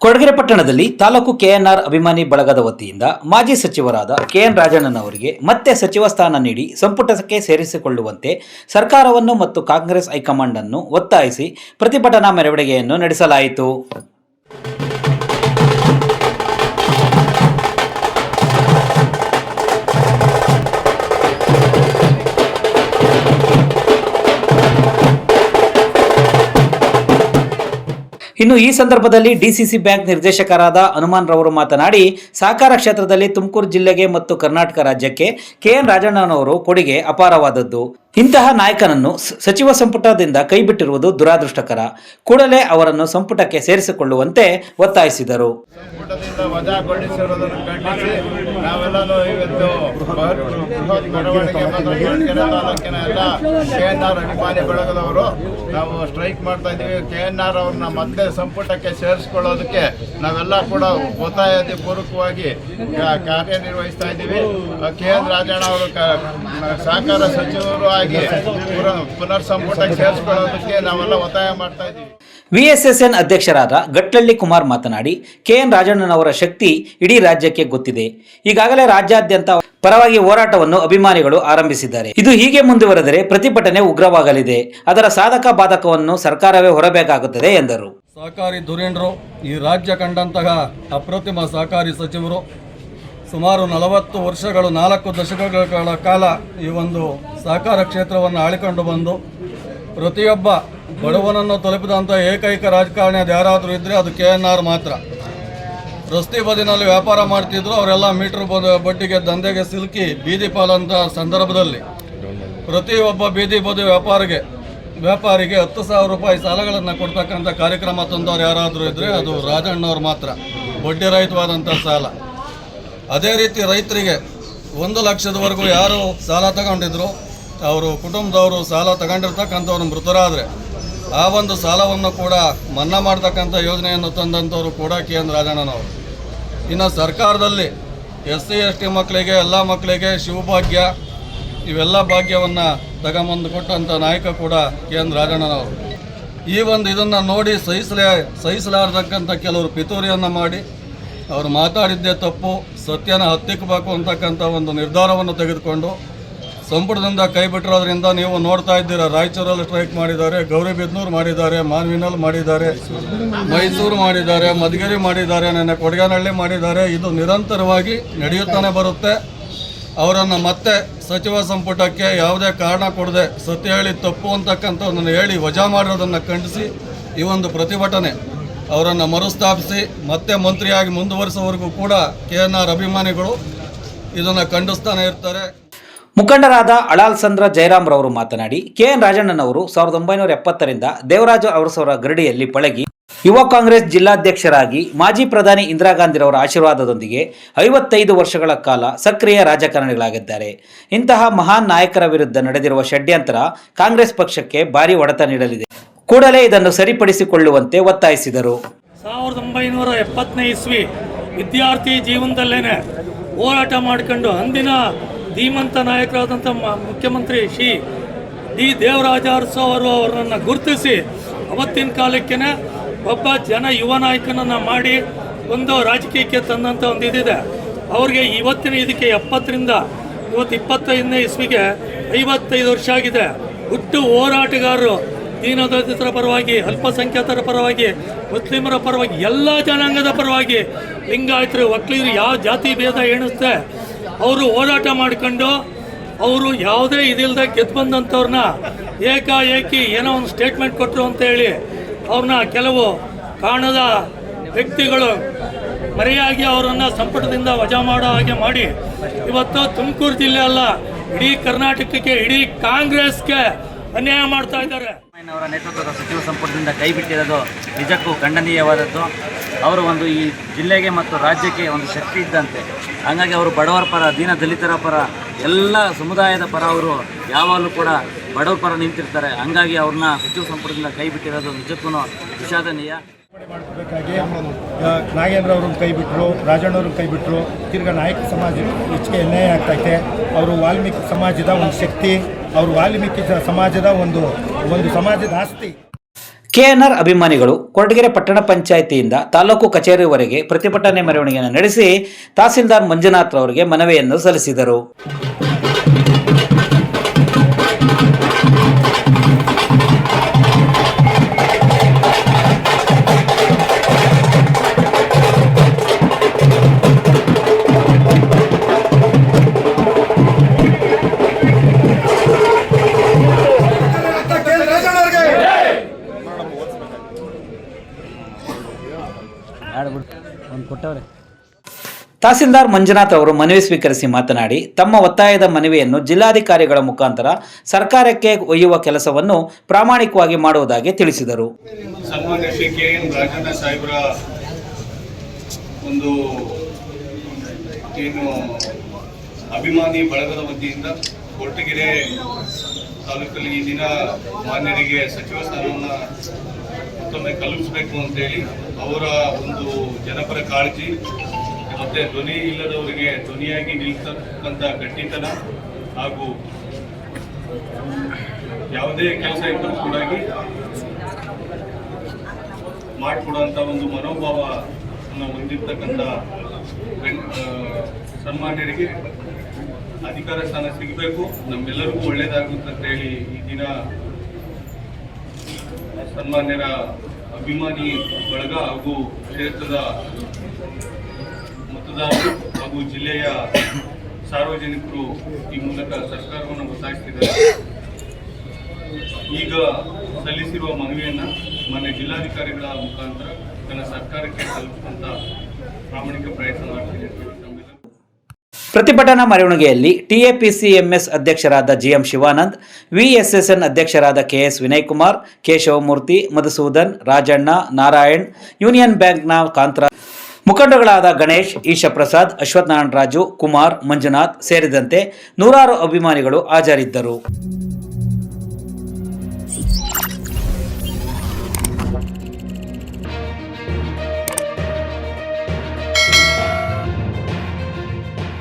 ಕೊಡಗೆರೆ ಪಟ್ಟಣದಲ್ಲಿ ತಾಲೂಕು ಕೆಎನ್ಆರ್ ಅಭಿಮಾನಿ ಬಳಗದ ವತಿಯಿಂದ ಮಾಜಿ ಸಚಿವರಾದ ಕೆಎನ್ ರಾಜಣ್ಣನವರಿಗೆ ಮತ್ತೆ ಸಚಿವ ಸ್ಥಾನ ನೀಡಿ ಸಂಪುಟಕ್ಕೆ ಸೇರಿಸಿಕೊಳ್ಳುವಂತೆ ಸರ್ಕಾರವನ್ನು ಮತ್ತು ಕಾಂಗ್ರೆಸ್ ಹೈಕಮಾಂಡ್ ಅನ್ನು ಒತ್ತಾಯಿಸಿ ಪ್ರತಿಭಟನಾ ಮೆರವಣಿಗೆಯನ್ನು ನಡೆಸಲಾಯಿತು. ಇನ್ನು ಈ ಸಂದರ್ಭದಲ್ಲಿ ಡಿಸಿಸಿ ಬ್ಯಾಂಕ್ ನಿರ್ದೇಶಕರಾದ ಹನುಮಾನ್ ರವರು ಮಾತನಾಡಿ, ಸಹಕಾರ ಕ್ಷೇತ್ರದಲ್ಲಿ ತುಮಕೂರು ಜಿಲ್ಲೆಗೆ ಮತ್ತು ಕರ್ನಾಟಕ ರಾಜ್ಯಕ್ಕೆ ಕೆಎನ್ ರಾಜಣ್ಣನವರು ಕೊಡುಗೆ ಅಪಾರವಾದದ್ದು. ಇಂತಹ ನಾಯಕನನ್ನು ಸಚಿವ ಸಂಪುಟದಿಂದ ಕೈಬಿಟ್ಟಿರುವುದು ದುರಾದೃಷ್ಟಕರ. ಕೂಡಲೇ ಅವರನ್ನು ಸಂಪುಟಕ್ಕೆ ಸೇರಿಸಿಕೊಳ್ಳುವಂತೆ ಒತ್ತಾಯಿಸಿದರು. ಸಂಪುಟದಿಂದ ವಜಾಗೊಳಿಸಿರುವುದನ್ನು ಖಂಡಿಸಿ ನಾವೆಲ್ಲನೂ ಇವತ್ತು ಕೆ ಎನ್ ಆರ್ ಅಭಿಮಾನಿ ಬಳಗದವರು ನಾವು ಸ್ಟ್ರೈಕ್ ಮಾಡ್ತಾ ಇದ್ದೀವಿ. ಕೆ ಎನ್ ಆರ್ ಅವ್ರನ್ನ ಮತ್ತೆ ಸಂಪುಟಕ್ಕೆ ಸೇರಿಸ್ಕೊಳ್ಳೋದಕ್ಕೆ ನಾವೆಲ್ಲ ಕೂಡ ಒತ್ತಾಯದ ಪೂರ್ವಕವಾಗಿ ಕಾರ್ಯನಿರ್ವಹಿಸ್ತಾ ಇದ್ದೀವಿ. ಕೆ ಎನ್ ರಾಜಣ್ಣ ಅವರು ಸಹಕಾರ ಸಚಿವರು ಆಗಿ ಪುನರ್- ಪುನರ್ ಸಂಪುಟಕ್ಕೆ ಸೇರಿಸ್ಕೊಳ್ಳೋದಕ್ಕೆ ನಾವೆಲ್ಲ ಒತ್ತಾಯ ಮಾಡ್ತಾ ಇದ್ದೀವಿ. ವಿಎಸ್ಎಸ್ಎನ್ ಅಧ್ಯಕ್ಷರಾದ ಗಟ್ಲಳ್ಳಿ ಕುಮಾರ್ ಮಾತನಾಡಿ ಕೆಎನ್ ರಾಜಣ್ಣನವರ ಶಕ್ತಿ ಇಡೀ ರಾಜ್ಯಕ್ಕೆ ಗೊತ್ತಿದೆ. ಈಗಾಗಲೇ ರಾಜ್ಯಾದ್ಯಂತ ಪರವಾಗಿ ಹೋರಾಟವನ್ನು ಅಭಿಮಾನಿಗಳು ಆರಂಭಿಸಿದ್ದಾರೆ. ಇದು ಹೀಗೆ ಮುಂದುವರೆದರೆ ಪ್ರತಿಭಟನೆ ಉಗ್ರವಾಗಲಿದೆ. ಅದರ ಸಾಧಕ ಬಾಧಕವನ್ನು ಸರ್ಕಾರವೇ ಹೊರಬೇಕಾಗುತ್ತದೆ ಎಂದರು. ಸಹಕಾರಿ ಧುರೀಣರು ಈ ರಾಜ್ಯ ಕಂಡಂತಹ ಅಪ್ರತಿಮ ಸಹಕಾರಿ ಸಚಿವರು ಸುಮಾರು ನಲವತ್ತು ವರ್ಷಗಳು, ನಾಲ್ಕು ದಶಕಗಳ ಕಾಲ ಈ ಒಂದು ಸಹಕಾರ ಕ್ಷೇತ್ರವನ್ನು ಆಳಿಕೊಂಡು ಬಂದು, ಪ್ರತಿಯೊಬ್ಬ ಬಡವನನ್ನು ತಲುಪಿದಂಥ ಏಕೈಕ ರಾಜಕಾರಣಿ ಅದು ಯಾರಾದರೂ ಇದ್ದರೆ ಅದು ಕೆ ಎನ್ ಆರ್ ಮಾತ್ರ. ರಸ್ತೆ ಬದಿನಲ್ಲಿ ವ್ಯಾಪಾರ ಮಾಡ್ತಿದ್ರು, ಅವರೆಲ್ಲ ಮೀಟರ್ ಬಡ್ಡಿಗೆ ದಂಧೆಗೆ ಸಿಲುಕಿ ಬೀದಿ ಪಾಲಂತ ಸಂದರ್ಭದಲ್ಲಿ ಪ್ರತಿಯೊಬ್ಬ ಬೀದಿ ಬದಿ ವ್ಯಾಪಾರಿಗೆ ವ್ಯಾಪಾರಿಗೆ ಹತ್ತು ಸಾವಿರ ರೂಪಾಯಿ ಸಾಲಗಳನ್ನು ಕೊಡ್ತಕ್ಕಂಥ ಕಾರ್ಯಕ್ರಮ ತಂದವರು ಯಾರಾದರೂ ಇದ್ದರೆ ಅದು ರಾಜಣ್ಣವ್ರು ಮಾತ್ರ. ಬಡ್ಡಿ ರಹಿತವಾದಂಥ ಸಾಲ. ಅದೇ ರೀತಿ ರೈತರಿಗೆ ಒಂದು ಲಕ್ಷದವರೆಗೂ ಯಾರು ಸಾಲ ತಗೊಂಡಿದ್ರು, ಅವರು ಕುಟುಂಬದವರು ಸಾಲ ತಗೊಂಡಿರ್ತಕ್ಕಂಥವ್ರು ಮೃತರಾದರೆ, ಆ ಒಂದು ಸಾಲವನ್ನು ಕೂಡ ಮನ್ನಾ ಮಾಡ್ತಕ್ಕಂಥ ಯೋಜನೆಯನ್ನು ತಂದಂಥವ್ರು ಕೂಡ ಕೆ. ಎನ್. ರಾಜಣ್ಣನವರು. ಇನ್ನು ಸರ್ಕಾರದಲ್ಲಿ ಎಸ್ ಸಿ, ಎಸ್ ಟಿ ಮಕ್ಕಳಿಗೆ, ಎಲ್ಲ ಮಕ್ಕಳಿಗೆ ಶಿವಭಾಗ್ಯ, ಇವೆಲ್ಲ ಭಾಗ್ಯವನ್ನು ತಗೊಂಬಂದು ಕೊಟ್ಟಂಥ ನಾಯಕ ಕೂಡ ಕೆ. ಎನ್. ರಾಜಣ್ಣನವರು. ಈ ಒಂದು ಇದನ್ನು ನೋಡಿ ಸಹಿಸಲೇ ಸಹಿಸಲಾರ್ದಕ್ಕಂಥ ಕೆಲವರು ಪಿತೂರಿಯನ್ನು ಮಾಡಿ ಅವರು ಮಾತಾಡಿದ್ದೇ ತಪ್ಪು, ಸತ್ಯನ ಹತ್ತಿಕ್ಕಬೇಕು ಅಂತಕ್ಕಂಥ ಒಂದು ನಿರ್ಧಾರವನ್ನು ತೆಗೆದುಕೊಂಡು ಸಂಪುಟದಿಂದ ಕೈ ಬಿಟ್ಟಿರೋದ್ರಿಂದ ನೀವು ನೋಡ್ತಾ ಇದ್ದೀರಾ, ರಾಯಚೂರಲ್ಲಿ ಸ್ಟ್ರೈಕ್ ಮಾಡಿದ್ದಾರೆ ಗೌರಿಬಿದನೂರು ಮಾಡಿದ್ದಾರೆ, ಮಾನ್ವಿನಲ್ಲಿ ಮಾಡಿದ್ದಾರೆ, ಮೈಸೂರು ಮಾಡಿದ್ದಾರೆ, ಮಧುಗಿರಿ ಮಾಡಿದ್ದಾರೆ, ನೆನ್ನೆ ಕೊಡಗನಹಳ್ಳಿ ಮಾಡಿದ್ದಾರೆ. ಇದು ನಿರಂತರವಾಗಿ ನಡೆಯುತ್ತಾನೆ ಬರುತ್ತೆ. ಅವರನ್ನು ಮತ್ತೆ ಸಚಿವ ಸಂಪುಟಕ್ಕೆ ಯಾವುದೇ ಕಾರಣ ಕೊಡದೆ ಸತ್ಯ ಹೇಳಿ ತಪ್ಪು ಅಂತಕ್ಕಂಥದ್ದನ್ನು ಹೇಳಿ ವಜಾ ಮಾಡಿರೋದನ್ನು ಖಂಡಿಸಿ ಈ ಒಂದು ಪ್ರತಿಭಟನೆ ಅವರನ್ನು ಮರುಸ್ಥಾಪಿಸಿ ಮತ್ತೆ ಮಂತ್ರಿಯಾಗಿ ಮುಂದುವರಿಸುವವರೆಗೂ ಕೂಡ ಕೆ ಎನ್ ಆರ್ ಅಭಿಮಾನಿಗಳು ಇದನ್ನು ಖಂಡಿಸ್ತಾನೆ ಇರ್ತಾರೆ. ಮುಖಂಡರಾದ ಅಳಾಲ್ಸಂದ್ರ ಜಯರಾಮ್ ರವರು ಮಾತನಾಡಿ, ಕೆಎನ್ ರಾಜಣ್ಣನವರು ಸಾವಿರದ ಒಂಬೈನೂರ ಎಪ್ಪತ್ತರಿಂದ ದೇವರಾಜ ಅರಸವರ ಗರಡಿಯಲ್ಲಿ ಪಳಗಿ. ಯುವ ಕಾಂಗ್ರೆಸ್ ಜಿಲ್ಲಾಧ್ಯಕ್ಷರಾಗಿ ಮಾಜಿ ಪ್ರಧಾನಿ ಇಂದಿರಾ ಗಾಂಧಿರವರ ಆಶೀರ್ವಾದದೊಂದಿಗೆ ಐವತ್ತೈದು ವರ್ಷಗಳ ಕಾಲ ಸಕ್ರಿಯ ರಾಜಕಾರಣಿಗಳಾಗಿದ್ದಾರೆ. ಇಂತಹ ಮಹಾನ್ ನಾಯಕರ ವಿರುದ್ಧ ನಡೆದಿರುವ ಷಡ್ಯಂತರ ಕಾಂಗ್ರೆಸ್ ಪಕ್ಷಕ್ಕೆ ಭಾರಿ ಒಡೆತ ನೀಡಲಿದೆ. ಕೂಡಲೇ ಇದನ್ನು ಸರಿಪಡಿಸಿಕೊಳ್ಳುವಂತೆ ಒತ್ತಾಯಿಸಿದರು. ಸಾವಿರದ ಒಂಬೈನೂರ ಎಪ್ಪತ್ತನೇ ಇಸ್ವಿ ವಿದ್ಯಾರ್ಥಿ ಜೀವನದಲ್ಲೇನೆ ಹೋರಾಟ ಮಾಡ್ಕೊಂಡು ಅಂದಿನ ಧೀಮಂತ ನಾಯಕರಾದಂಥ ಮುಖ್ಯಮಂತ್ರಿ ಶ್ರೀ ಡಿ ದೇವರಾಜ ಅರಸು ಅವರು ಅವರನ್ನು ಗುರುತಿಸಿ ಅವತ್ತಿನ ಕಾಲಕ್ಕೇನೆ ಒಬ್ಬ ಜನ ಯುವ ನಾಯಕನನ್ನು ಮಾಡಿ ಒಂದು ರಾಜಕೀಯಕ್ಕೆ ತಂದಂಥ ಒಂದು ಇದಿದೆ. ಅವ್ರಿಗೆ ಇವತ್ತಿನ ಇದಕ್ಕೆ ಎಪ್ಪತ್ತರಿಂದ ಇವತ್ತು ಇಪ್ಪತ್ತೈದನೇ ಇಸ್ವಿಗೆ ಐವತ್ತೈದು ವರ್ಷ ಆಗಿದೆ. ಹುಟ್ಟು ಹೋರಾಟಗಾರರು ದೀನದಲಿತರ ಪರವಾಗಿ, ಅಲ್ಪಸಂಖ್ಯಾತರ ಪರವಾಗಿ, ಮುಸ್ಲಿಮರ ಪರವಾಗಿ, ಎಲ್ಲ ಜನಾಂಗದ ಪರವಾಗಿ ಲಿಂಗಾಯತರು ಒಕ್ಕಲಿಗರು ಯಾವ ಜಾತಿ ಭೇದ ಎಣಿಸ್ತೆ ಅವರು ಹೋರಾಟ ಮಾಡ್ಕೊಂಡು ಅವರು ಯಾವುದೇ ಇದಿಲ್ಲದೆ ಗೆದ್ದು ಬಂದಂಥವ್ರನ್ನ ಏಕಾಏಕಿ ಏನೋ ಒಂದು ಸ್ಟೇಟ್ಮೆಂಟ್ ಕೊಟ್ಟರು ಅಂತ ಹೇಳಿ ಅವ್ರನ್ನ ಕೆಲವು ಕಾಣದ ವ್ಯಕ್ತಿಗಳು ಮರೆಯಾಗಿ ಅವರನ್ನು ಸಂಪುಟದಿಂದ ವಜಾ ಮಾಡೋ ಹಾಗೆ ಮಾಡಿ. ಇವತ್ತು ತುಮಕೂರು ಜಿಲ್ಲೆ ಅಲ್ಲ, ಇಡೀ ಕರ್ನಾಟಕಕ್ಕೆ, ಇಡೀ ಕಾಂಗ್ರೆಸ್ಗೆ ಅನ್ಯಾಯ ಮಾಡ್ತಾ ಇದ್ದಾರೆ. ಅವರ ನೇತೃತ್ವದ ಸಚಿವ ಸಂಪುಟದಿಂದ ಕೈ ಬಿಟ್ಟಿರೋದು ನಿಜಕ್ಕೂ ಖಂಡನೀಯವಾದದ್ದು. ಅವರು ಒಂದು ಈ ಜಿಲ್ಲೆಗೆ ಮತ್ತು ರಾಜ್ಯಕ್ಕೆ ಒಂದು ಶಕ್ತಿ ಇದ್ದಂತೆ. ಹಾಗಾಗಿ ಅವರು ಬಡವರ ಪರ, ದೀನ ದಲಿತರ ಪರ, ಎಲ್ಲ ಸಮುದಾಯದ ಪರ ಅವರು ಯಾವಾಗಲೂ ಕೂಡ ಬಡವರ ಪರ ನಿಂತಿರ್ತಾರೆ. ಹಂಗಾಗಿ ಅವ್ರನ್ನ ಸಚಿವ ಸಂಪುಟದಿಂದ ಕೈ ಬಿಟ್ಟಿರೋದು ನಿಜಕ್ಕೂ ವಿಷಾದನೀಯ. ನಾಗೇಂದ್ರ ಅವ್ರನ್ನ ಕೈ ಬಿಟ್ಟರು ರಾಜಣ್ಣವ್ರನ್ನ ಕೈ ಬಿಟ್ಟರು ತಿರ್ಗಾ ನಾಯಕ ಸಮಾಜ ಹೆಚ್ಚಿಗೆ ಅನ್ಯಾಯ ಆಗ್ತೈತೆ. ಅವರು ವಾಲ್ಮೀಕಿ ಸಮಾಜದ ಒಂದು ಶಕ್ತಿ, ಅವರು ವಾಲ್ಮೀಕಿ ಸಮಾಜದ ಒಂದು ಒಂದು ಸಮಾಜದ ಆಸ್ತಿ. ಕೆಎನ್ಆರ್ ಅಭಿಮಾನಿಗಳು ಕೊರಟಗೆರೆ ಪಟ್ಟಣ ಪಂಚಾಯಿತಿಯಿಂದ ತಾಲೂಕು ಕಚೇರಿವರೆಗೆ ಪ್ರತಿಭಟನೆ ಮೆರವಣಿಗೆಯನ್ನು ನಡೆಸಿ ತಹಸೀಲ್ದಾರ್ ಮಂಜುನಾಥ್ ಅವರಿಗೆ ಮನವಿಯನ್ನು ಸಲ್ಲಿಸಿದರು. ತಹಸೀಲ್ದಾರ್ ಮಂಜುನಾಥ್ ಅವರು ಮನವಿ ಸ್ವೀಕರಿಸಿ ಮಾತನಾಡಿ ತಮ್ಮ ಒತ್ತಾಯದ ಮನವಿಯನ್ನು ಜಿಲ್ಲಾಧಿಕಾರಿಗಳ ಮುಖಾಂತರ ಸರ್ಕಾರಕ್ಕೆ ಒಯ್ಯುವ ಕೆಲಸವನ್ನು ಪ್ರಾಮಾಣಿಕವಾಗಿ ಮಾಡುವುದಾಗಿ ತಿಳಿಸಿದರು. ಸನ್ಮಾನ್ಯ ಶ್ರೀ ಕೆ ಎನ್ ರಾಜಣ್ಣ ಸಾಹೇಬರ ಒಂದು ಏನು ಅಭಿಮಾನಿ ಬಳಗದ ವತಿಯಿಂದ ಕೊರಟಗೆರೆ ತಾಲೂಕಲ್ಲಿ ಈ ದಿನ ಮಾನ್ಯರಿಗೆ ಸಚಿವ ಸ್ಥಾನವನ್ನು ಮತ್ತೊಮ್ಮೆ ಕಲ್ಪಿಸಬೇಕು ಅಂತೇಳಿ ಅವರ ಒಂದು ಜನಪರ ಕಾಳಜಿ, ಮತ್ತೆ ಧ್ವನಿ ಇಲ್ಲದವರಿಗೆ ಧ್ವನಿಯಾಗಿ ನಿಲ್ತಕ್ಕಂಥ ಗಟ್ಟಿತನ ಹಾಗೂ ಯಾವುದೇ ಕೆಲಸ ಇದ್ದರೂ ಕೂಡ ಮಾಡಿಕೊಡುವಂಥ ಒಂದು ಮನೋಭಾವ ಹೊಂದಿರ್ತಕ್ಕಂಥ ಸನ್ಮಾನ್ಯರಿಗೆ ಅಧಿಕಾರ ಸ್ಥಾನ ಸಿಗಬೇಕು. ನಮ್ಮೆಲ್ಲರಿಗೂ ಹೇಳಿ ಈ ದಿನ ಸನ್ಮಾನ್ಯರ ಅಭಿಮಾನಿ ಬಳಗ ಹಾಗೂ ಕ್ಷೇತ್ರದ ಮತದಾರರು ಹಾಗೂ ಜಿಲ್ಲೆಯ ಸಾರ್ವಜನಿಕರು ಈ ಮೂಲಕ ಸರ್ಕಾರವನ್ನು ಒತ್ತಾಯಿಸ್ತಿದ್ದಾರೆ ಈಗ ಸಲ್ಲಿಸಿರುವ ಮನವಿಯನ್ನ ಮಾನ್ಯ ಜಿಲ್ಲಾಧಿಕಾರಿಗಳ ಮುಖಾಂತರ ತನ್ನ ಸರ್ಕಾರಕ್ಕೆ ತಲುಪಿಸುವಂತ ಪ್ರಾಮಾಣಿಕ ಪ್ರಯತ್ನ ತಮ್ಮೆಲ್ಲರಿಗೂ ಪ್ರತಿಭಟನಾ ಮೆರವಣಿಗೆಯಲ್ಲಿ ಟಿಎಪಿಸಿಎಂಎಸ್ ಅಧ್ಯಕ್ಷರಾದ ಜಿಎಂ ಶಿವಾನಂದ್, ವಿಎಸ್ಎಸ್ಎನ್ ಅಧ್ಯಕ್ಷರಾದ ಕೆಎಸ್ ವಿನಯ್ ಕುಮಾರ್ ಕೇಶವಮೂರ್ತಿ, ಮಧುಸೂದನ್, ರಾಜಣ್ಣ, ನಾರಾಯಣ್, ಯೂನಿಯನ್ ಬ್ಯಾಂಕ್ನ ಕಾಂತರ ಮುಖಂಡಗಳಾದ ಗಣೇಶ್, ಈಶಪ್ರಸಾದ್, ಅಶ್ವತ್ಥನಾರಾಯಣ ರಾಜು, ಕುಮಾರ್, ಮಂಜುನಾಥ್ ಸೇರಿದಂತೆ ನೂರಾರು ಅಭಿಮಾನಿಗಳು ಹಾಜರಿದ್ದರು.